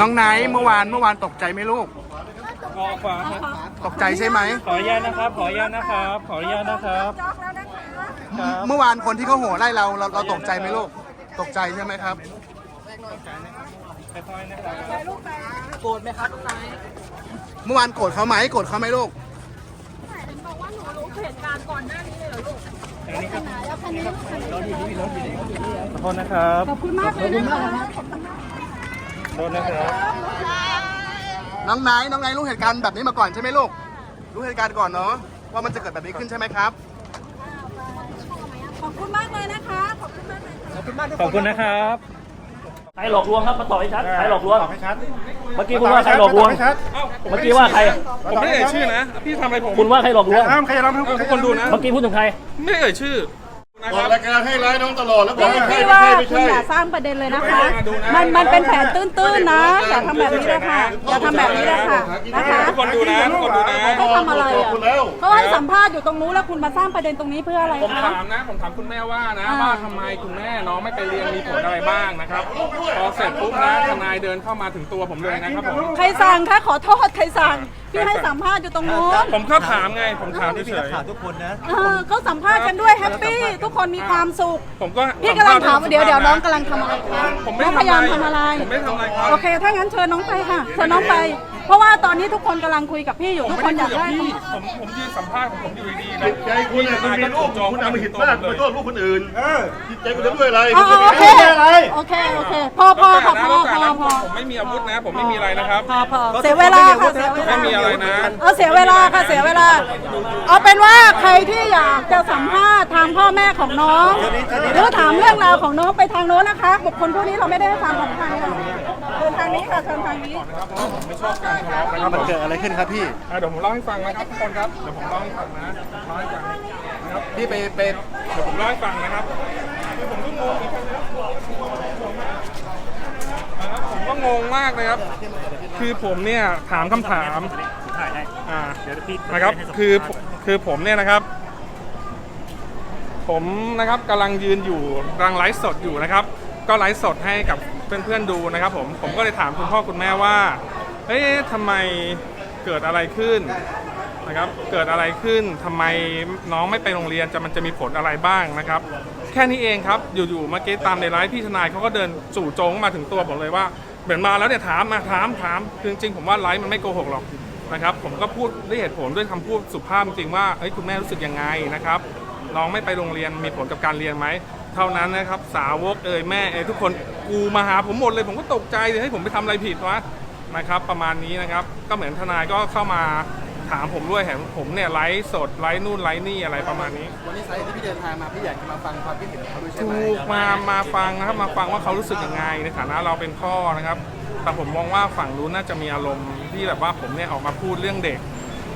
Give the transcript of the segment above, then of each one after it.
น้องไนท์เมื่อวานเมื่อวานตกใจไหมลูก ขอขวาครับตกใจใช่ไหม ขออนุญาตนะครับ ขออนุญาตนะครับ ขออนุญาตนะครับครับเมื่อวานคนที่เขาโห่ไล่เราเราเราตกใจไหมลูก ตกใจใช่ไหมครับ ค่อยๆนะครับโกรธไหมครับนายเมื่อวานโกรธเขาไหมโกรธเขาไหมลูกบอกว่าหนูรู้เหตุการณ์ก่อนหน้านี้เลยเหรอลูกอันนี้ครับแล้วคันนี้คันนี้ขอโทษนะครับ ขอบคุณมากเลยนะคะขอ โทษนะครับน้องไนท์น้องไนท์รู้เหตุการณ์แบบนี้มาก่อนใช่ไหมลูก รู้เหตุการณ์ก่อนเนาะว่ามันจะเกิดแบบนี้ขึ้นใช่ไหมครับ ขอบคุณมากเลยนะคะ ขอบคุณมากเลยค่ะขอบคุณมากทุกขอบคุณนะครับใครหลอกลวงครับมาตอบให้ชัดใครหลอกลวง ตอบให้ชัดเมื่อกี้คุณว่าใครหลอกลวงตบให้ชัดเมื่อกี้ว่าใคร ผมไม่ได้เอ่ยชื่อนะ พี่ทำอะไรผม คุณว่าใครหลอกลวงห้ามใครจะรับทุกทุกคนดูนะ เมื่อกี้พูดถึงใคร ไม่ได้เอ่ยชื่อนะค ออรักบรายการให้ร้ายน้องตลอดแล้วบอกไม่ใช่พี่ไม่ว่าใช่ไม่คุณใช่ อย่าสร้างประเด็นเลยนะคะดูนะมันมันเป็นแผนตื้นๆนะอย่าทำแบบนี้เลยค่ะอย่าทำแบบนี้เลยค่ะนะคะทุกคนดูนะทุกคนดูนะ ให้ทำอะไรขอบอะคุณแล้วก็ให้สัมภาษณ์อยู่ตรงนู้นแล้วคุณมาสร้างประเด็นตรงนี้เพื่ออะไรผมคะ ถามนะ ผมถามคุณแม่ว่านะ อ่า ว่าทำไมคุณแม่น้องไม่ไปเรียนมีผลอะไรบ้างนะครับ พอเสร็จปุ๊บนะทนายเดินเข้ามาถึงตัวผมเลยนะครับผม ใครสั่งคะขอโทษใครสั่งพี่ให้สัมภาษณ์อยู่ตรงนู้นผมก็ถามไง ผมถามพี่เฉนักยข่าวทุกคนนะ เออเขาสัมภาษณ์กันด้วยแฮปปี้ทุกคนมีความสุขๆผมก็พี่กำลังถามว่าเดี๋ยวเดี๋ยวน้องกำลังทำอะไรคะผมไม่น้องพยายามทำอะไร ผมไม่ทำอะไรครับ โอเค ถ้างั้นเชิญน้องไปค่ะ เชิญน้องไป เพราะว่าตอนนี้ทุกคนกำลังคุยกับพี่อยู่ ผมทุกไม่คนอได้ยากคุยกับได้ พี่ผมผมยืนสัมภาษณ์ของผมอยู่ดีๆนะจิตใจคุณเนี่ยคุณมีลูกคุณเอามาหิดมากไปโทษลูกคนอื่นเออจิตใจคุณจะด้วยอะไรอ๋อคุณจะโอเคไม่ได้อะไร โอเค โอเค พอพอค่ะพอพอพอผมไม่มีอาวุธนะ ผมไม่มีอะไรนะครับ พอพอเสียเวลาค่ะเสียเวลา ไม่มีอะไรนะ เอาเสียเวลาค่ะเสียเวลา เอาเป็นว่าใครที่อยากจะสัมภาษณ์ทางพ่อแม่ของน้อง หรือถามเรื่องราวของน้องไปทางโน้นนะคะ บุคคลผู้นี้เราไม่ได้ให้ความสำคัญค่ะเชิญทางนี้ค่ะเชิญทางนี้ผมไม่ชอบการทะเลาะนะครับมันเกิดอะไรขึ้นครับพี่ อะเดี๋ยวผมเล่าให้ฟังนะครับทุกคนครับ เดี๋ยวผมเล่าให้ฟังนะเล่าให้ฟังนะครับ พี่ไปไปเดี๋ยวผมเล่าให้ฟังนะครับคือ ผมก็งงเหมือนกันนะครับผมก็งงมากเลยครับ คือผมเนี่ยถามคำถามอ่านะครับ คือคือผมเนี่ยนะครับ ผมนะครับกำลังยืนอยู่กำลังไลฟ์สดอยู่นะครับ ก็ไลฟ์สดให้กับเพื่อนๆดูนะครับ ผมผมก็เลยถามคุณพ่อคุณแม่ว่าเอ๊ะทำไมเกิดอะไรขึ้น นะครับ เกิดอะไรขึ้นทำไมน้องไม่ไปโรงเรียนจะมันจะมีผลอะไรบ้างนะครับ แค่นี้เองครับอยู่ๆเมื่อกี้ตามในไลฟ์พี่ทนายเขาก็เดินจู่โจงมาถึงตัวผมเลยว่าเหมือนมาแล้วเนี่ยถามมาถามถามคือจริงๆผมว่าไลฟ์มันไม่โกหกหรอกนะครับ ผมก็พูดด้วยเหตุผลด้วยคำพูดสุภาพจริงๆว่าเฮ้ยคุณแม่รู้สึกยังไงนะครับน้องไม่ไปโรงเรียนมีผลกับการเรียนไหมเท่านั้นนะครับสาวกเอ่ยแม่เอ่ยทุกคนกูมาหาผมหมดเลย ผมก็ตกใจเลยให้ผมไปทำอะไรผิดวะนะครับ ประมาณนี้นะครับ ก็เหมือนทนายก็เข้ามา ถามผมด้วยแถมผมเนี่ยไลฟ์สดไลฟ์นู่นไลฟ์นี่อะไรประมาณนี้ วันนี้สาเหตุที่พี่เดินทางมาพี่อยากจะมาฟังความคิดเห็นของเขาด้วยใช่ไหมถูกมามาฟังนะครับมาฟังว่าเขารู้สึกยังไงในฐานะเราเป็นพ่อนะครับ แต่ผมมองว่าฝั่งนู้นน่าจะมีอารมณ์ที่แบบว่าผมเนี่ยออกมาพูดเรื่องเด็ก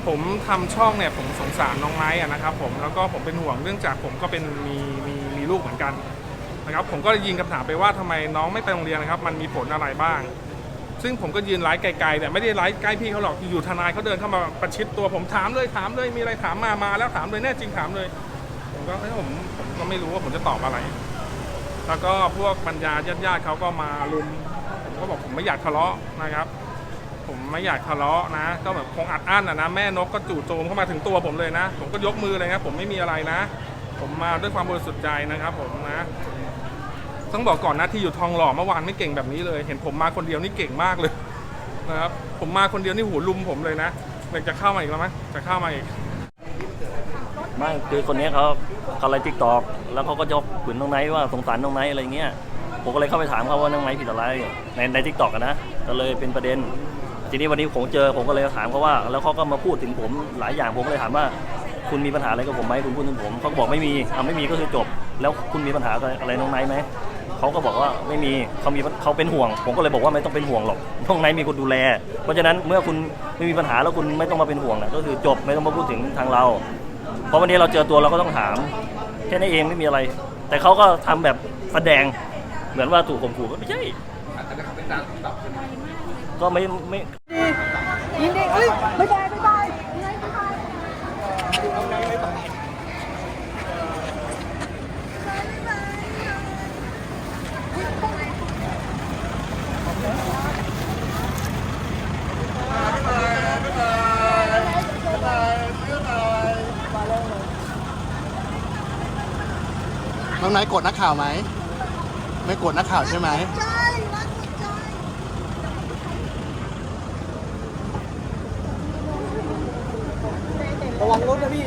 ผมทำช่องเนี่ยผมสงสารน้องไม้อะนะครับผมแล้วก็ผมเป็นห่วงเรื่องจากผมก็เป็นมีมีมีลูกเหมือนกันนะครับผมก็ยิงคำถามไปว่าทำไมน้องไม่ไปโรงเรียนนะครับ มันมีผลอะไรบ้าง ซึ่งผมก็ยืนไลฟ์ไกลๆเนี่ยไม่ได้ไลฟ์ใกล้พี่เขาหรอกอยู่ทนายเขาเดินเข้ามาประชิดตัวผมถามเลยถามเลยมีอะไรถามมามาแล้วถามเลยแน่จริงถามเลย ผมก็เอ้ยผมผมก็ไม่รู้ว่าผมจะตอบอะไร แล้วก็พวกบรรดาญาติญาติเขาก็มาลุมผมก็บอกผมไม่อยากทะเลาะนะครับ ผมไม่อยากทะเลาะนะ ก็แบบคงอัดอั้นอะนะแม่นกก็จู่โจมเข้ามาถึงตัวผมเลยนะ ผมก็ยกมือเลยนะผมไม่มีอะไรนะ ผมมาด้วยความบริสุทธิ์ใจนะครับ ผมนะ ต้องบอกก่อนนะที่อยู่ทองหล่อเมื่อวานไม่เก่งแบบนี้เลย เห็นผมมาคนเดียวนี่เก่งมากเลยนะครับผมมาคนเดียวนี่หูลุมผมเลยนะอยากจะเข้ามาอีกแล้วไหมจะเข้ามาอีกไม่คือคนนี้เขาเขาไลฟ์ทิกตอกแล้วเขาก็ยกขืนน้องไนท์ว่าสงสารน้องไนท์อะไรเงี้ยผมก็เลยเข้าไปถามเขาว่าน้องไนท์ผิดอะไรในในทิกตอกนะก็เลยเป็นประเด็น ทีนี้วันนี้ผมเจอผมก็เลยถามเขาว่า แล้วเขาก็มาพูดถึงผมหลายอย่างผมก็เลยถามว่า คุณมีปัญหาอะไรกับผมไหมคุณพูดถึงผมเขาก็บอกไม่มีอะไม่มีก็คือจบ แล้วคุณมีปัญหาอะไรน้องไนท์ไหม เขาก็บอกว่าไม่มีเขามีเขาเป็นห่วง ผมก็เลยบอกว่าไม่ต้องเป็นห่วงหรอกน้องไนท์มีคนดูแล เพราะฉะนั้นเมื่อคุณไม่มีปัญหาแล้วคุณไม่ต้องมาเป็นห่วงนะก็คือจบไม่ต้องมาพูดถึงทางเรา เพราะวันนี้เราเจอตัวเราก็ต้องถามแค่นี้เองไม่มีอะไร แต่เขาก็ทำแบบแสดงเหมือนว่าถูกข่มขู่ก็ไม่ใช่ก็ไม่ไม่ยินดีเอ้ยบ๊ายบายบ๊า น้องไนท์กดนักข่าวไหม ไม่กดนักข่าวใช่ไหม ใช่ระวังรถนะพี่